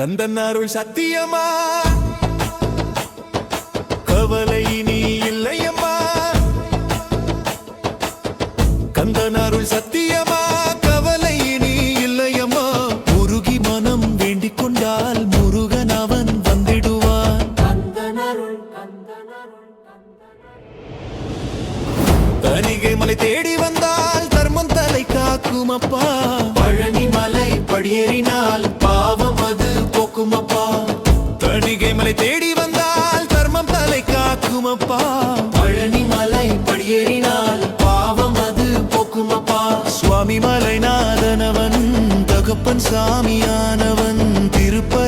கந்தன் அருள் சத்தியமா? கவலை நீ இல்லையம்மா. கந்தன் அருள் சத்தியமா? கவலை நீ இல்லையம்மா. முருகி மனம் வேண்டிக் கொண்டால் முருகன் அவன் வந்திடுவான். தனிகை மலை தேடி வந்தால் தர்மம் தலை காக்கும் அப்பா. தனிகை மலை தேடி வந்தால் தர்மம் தலை காக்கும் அப்பா பழனி மலை படியேறினால் பாவம் அது போக்கும் அப்பா சுவாமி மலைநாதனவன் தகப்பன் சாமியானவன் திருப்பரங்குன்றத்திலே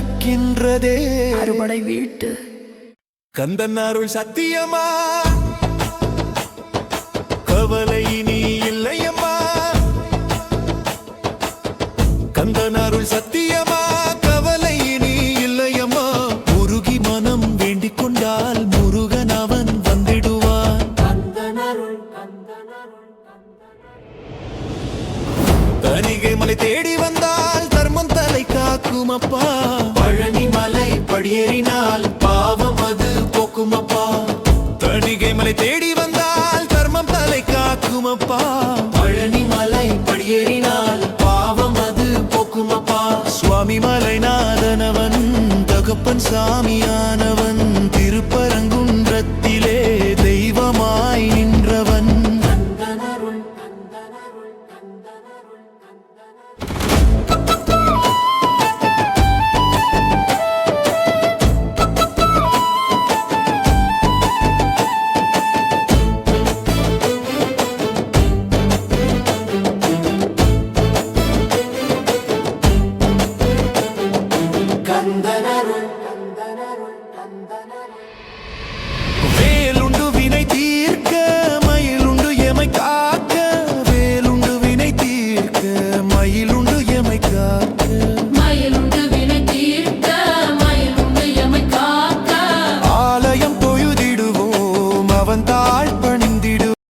பறக்கின்றதே அறுபடை வீட்டு. கந்தன் அருள் சத்தியமா? கவலை நீ இல்லையம்மா? கந்தன் அருள் சத்தியமா? கவலை நீ இல்லையம்மா? முருகி மனம் வேண்டிக் கொண்டால் முருகன் அவன் வந்திடுவான். தனிகை மலை தேடி வந்தால் தலை காக்கும் அப்பா பழனி மலை படியேறினால் பாவம் அது போக்கும் அப்பா தனிகை மலை தேடி வந்தால் தர்மம் தலை காக்கும் அப்பா பழனி மலை படியேறினால் பாவம் அது போக்கும் அப்பா சுவாமி மலைநாதனவன் தகப்பன் சாமியானவன். வந்தன.